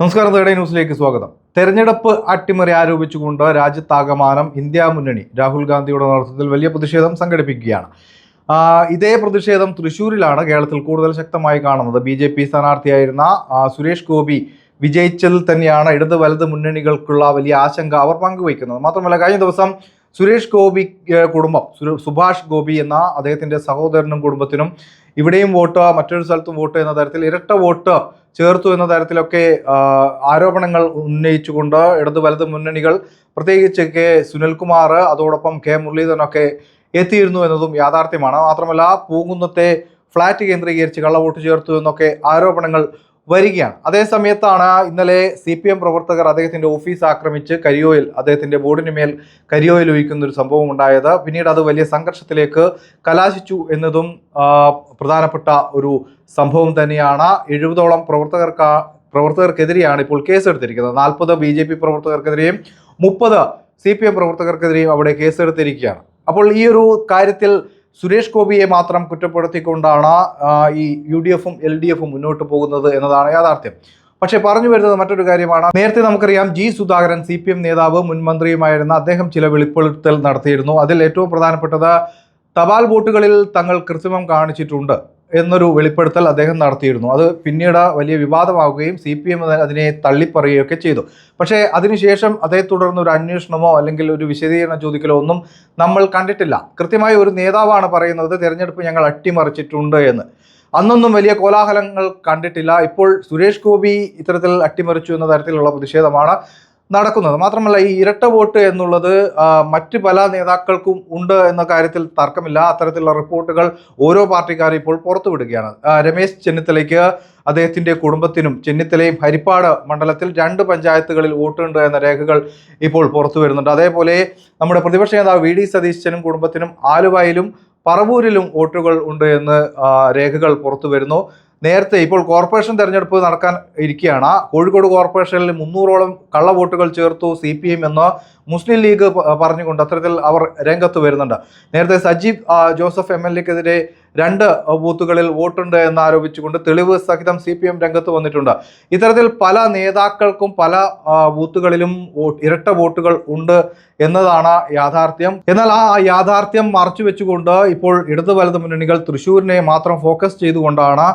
നമസ്കാരം തേടേ ന്യൂസിലേക്ക് സ്വാഗതം. തെരഞ്ഞെടുപ്പ് അട്ടിമറി ആരോപിച്ചുകൊണ്ട് രാജ്യത്താകമാനം ഇന്ത്യ മുന്നണി രാഹുൽ ഗാന്ധിയുടെ നേതൃത്വത്തിൽ വലിയ പ്രതിഷേധം സംഘടിപ്പിക്കുകയാണ്. ഇതേ പ്രതിഷേധം തൃശ്ശൂരിലാണ് കേരളത്തിൽ കൂടുതൽ ശക്തമായി കാണുന്നത്. ബി ജെ പി സ്ഥാനാർത്ഥിയായിരുന്ന സുരേഷ് ഗോപി വിജയിച്ചതിൽ തന്നെയാണ് ഇടത് വലത് മുന്നണികൾക്കുള്ള വലിയ ആശങ്ക അവർ പങ്കുവയ്ക്കുന്നത്. മാത്രമല്ല കഴിഞ്ഞ ദിവസം സുരേഷ് ഗോപി കുടുംബം സുഭാഷ് ഗോപി എന്ന അദ്ദേഹത്തിന്റെ സഹോദരനും കുടുംബത്തിനും ഇവിടെയും വോട്ട് മറ്റൊരു സ്ഥലത്തും വോട്ട് എന്ന തരത്തിൽ ഇരട്ട വോട്ട് ചേർത്തു എന്ന തരത്തിലൊക്കെ ആരോപണങ്ങൾ ഉന്നയിച്ചുകൊണ്ട് ഇടതു വലത് മുന്നണികൾ പ്രത്യേകിച്ച് കെ സുനിൽകുമാർ അതോടൊപ്പം കെ മുരളീധരനൊക്കെ എത്തിയിരുന്നു എന്നതും യാഥാർത്ഥ്യമാണ്. മാത്രമല്ല പൂങ്കുന്നത്തെ ഫ്ളാറ്റ് കേന്ദ്രീകരിച്ച് കള്ളവോട്ട് ചേർത്തു എന്നൊക്കെ ആരോപണങ്ങൾ വരികയാണ്. അതേ സമയത്താണ് ഇന്നലെ സി പി എം പ്രവർത്തകർ അദ്ദേഹത്തിന്റെ ഓഫീസ് ആക്രമിച്ച് കരിയോയിൽ അദ്ദേഹത്തിന്റെ ബോർഡിന് മേൽ കരിയോയിൽ ഒഴിക്കുന്ന ഒരു സംഭവം ഉണ്ടായത്. പിന്നീട് അത് വലിയ സംഘർഷത്തിലേക്ക് കലാശിച്ചു എന്നതും പ്രധാനപ്പെട്ട ഒരു സംഭവം തന്നെയാണ്. എഴുപതോളം പ്രവർത്തകർക്ക് പ്രവർത്തകർക്കെതിരെയാണ് ഇപ്പോൾ കേസെടുത്തിരിക്കുന്നത്. നാൽപ്പത് ബി ജെ പി പ്രവർത്തകർക്കെതിരെയും മുപ്പത് സി പി എം പ്രവർത്തകർക്കെതിരെയും അവിടെ കേസെടുത്തിരിക്കുകയാണ്. അപ്പോൾ ഈ ഒരു കാര്യത്തിൽ സുരേഷ് ഗോപിയെ മാത്രം കുറ്റപ്പെടുത്തിക്കൊണ്ടാണ് ഈ യു ഡി എഫും എൽ ഡി എഫും മുന്നോട്ട് പോകുന്നത് എന്നതാണ് യാഥാർത്ഥ്യം. പക്ഷേ പറഞ്ഞു വരുന്നത് മറ്റൊരു കാര്യമാണ്. നേരത്തെ നമുക്കറിയാം G Sudhakaran C P M നേതാവ് മുൻ മന്ത്രിയുമായിരുന്ന അദ്ദേഹം ചില വെളിപ്പെടുത്തൽ നടത്തിയിരുന്നു. അതിൽ ഏറ്റവും പ്രധാനപ്പെട്ടത് തപാൽ വോട്ടുകളിൽ തങ്ങൾ കൃത്രിമം കാണിച്ചിട്ടുണ്ട്. എന്നൊരു വെളിപ്പെടുത്തൽ അദ്ദേഹം നടത്തിയിരുന്നു. അത് പിന്നീട് വലിയ വിവാദമാവുകയും സി പി എം അതിനെ തള്ളിപ്പറയുകയൊക്കെ ചെയ്തു. പക്ഷേ അതിനുശേഷം അതേ തുടർന്ന് ഒരു അന്വേഷണമോ അല്ലെങ്കിൽ ഒരു വിശദീകരണം ചോദിക്കലോ ഒന്നും നമ്മൾ കണ്ടിട്ടില്ല. കൃത്യമായി ഒരു നേതാവാണ് പറയുന്നത് തിരഞ്ഞെടുപ്പ് ഞങ്ങൾ അട്ടിമറിച്ചിട്ടുണ്ട് എന്ന്. അന്നൊന്നും വലിയ കോലാഹലങ്ങൾ കണ്ടിട്ടില്ല. ഇപ്പോൾ സുരേഷ് ഗോപി ഇത്തരത്തിൽ അട്ടിമറിച്ചു എന്ന തരത്തിലുള്ള പ്രതിഷേധമാണ് നടക്കുന്നത്. മാത്രമല്ല ഈ ഇരട്ട വോട്ട് എന്നുള്ളത് മറ്റ് പല നേതാക്കൾക്കും ഉണ്ട് എന്ന കാര്യത്തിൽ തർക്കമില്ല. അത്തരത്തിലുള്ള റിപ്പോർട്ടുകൾ ഓരോ പാർട്ടിക്കാരും ഇപ്പോൾ പുറത്തുവിടുകയാണ്. രമേശ് ചെന്നിത്തലയ്ക്ക് അദ്ദേഹത്തിന്റെ കുടുംബത്തിനും ചെന്നിത്തലയും ഹരിപ്പാട് മണ്ഡലത്തിൽ രണ്ട് പഞ്ചായത്തുകളിൽ വോട്ടുണ്ട് എന്ന രേഖകൾ ഇപ്പോൾ പുറത്തു വരുന്നുണ്ട് അതേപോലെ നമ്മുടെ പ്രതിപക്ഷ നേതാവ് വി ഡി സതീശനും കുടുംബത്തിനും ആലുവയിലും പറവൂരിലും വോട്ടുകൾ ഉണ്ട് എന്ന് രേഖകൾ പുറത്തു വരുന്നു നേരത്തെ ഇപ്പോൾ കോർപ്പറേഷൻ തെരഞ്ഞെടുപ്പ് നടക്കാൻ ഇരിക്കുകയാണ്. കോഴിക്കോട് കോർപ്പറേഷനിൽ മുന്നൂറോളം കള്ള വോട്ടുകൾ ചേർത്തു സി പി എം എന്ന് മുസ്ലിം ലീഗ് പറഞ്ഞുകൊണ്ട് അത്തരത്തിൽ അവർ രംഗത്ത് വരുന്നുണ്ട്. നേരത്തെ സജീവ് ജോസഫ് എം എൽ എക്കെതിരെ രണ്ട് ബൂത്തുകളിൽ വോട്ടുണ്ട് എന്ന് ആരോപിച്ചുകൊണ്ട് തെളിവ് സഹിതം സി പി എം രംഗത്ത് വന്നിട്ടുണ്ട്. ഇത്തരത്തിൽ പല നേതാക്കൾക്കും പല ബൂത്തുകളിലും ഇരട്ട വോട്ടുകൾ ഉണ്ട് എന്നതാണ് യാഥാർത്ഥ്യം. എന്നാൽ ആ യാഥാർത്ഥ്യം മറച്ചു വെച്ചുകൊണ്ട് ഇപ്പോൾ ഇടതു വലത് മുന്നണികൾ തൃശ്ശൂരിനെ മാത്രം ഫോക്കസ് ചെയ്തുകൊണ്ടാണ്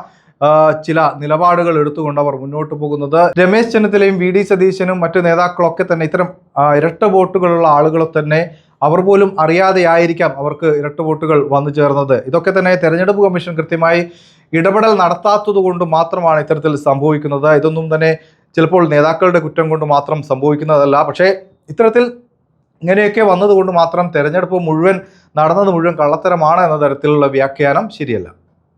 ചില നിലപാടുകൾ എടുത്തുകൊണ്ട് അവർ മുന്നോട്ട് പോകുന്നത്. രമേശ് ചെന്നിത്തലയും വി ഡി സതീശനും മറ്റു നേതാക്കളൊക്കെ തന്നെ ഇത്തരം ഇരട്ട വോട്ടുകളുള്ള ആളുകളെ തന്നെ അവർ പോലും അറിയാതെയായിരിക്കാം അവർക്ക് ഇരട്ട വോട്ടുകൾ വന്നു ചേർന്നത്. ഇതൊക്കെ തന്നെ തെരഞ്ഞെടുപ്പ് കമ്മീഷൻ കൃത്യമായി ഇടപെടൽ നടത്താത്തത് കൊണ്ട് മാത്രമാണ് ഇത്തരത്തിൽ സംഭവിക്കുന്നത്. ഇതൊന്നും തന്നെ ചിലപ്പോൾ നേതാക്കളുടെ കുറ്റം കൊണ്ട് മാത്രം സംഭവിക്കുന്നതല്ല. പക്ഷേ ഇത്തരത്തിൽ ഇങ്ങനെയൊക്കെ വന്നതുകൊണ്ട് മാത്രം തെരഞ്ഞെടുപ്പ് മുഴുവൻ നടന്നത് മുഴുവൻ കള്ളത്തരമാണ് എന്ന തരത്തിലുള്ള വ്യാഖ്യാനം ശരിയല്ല.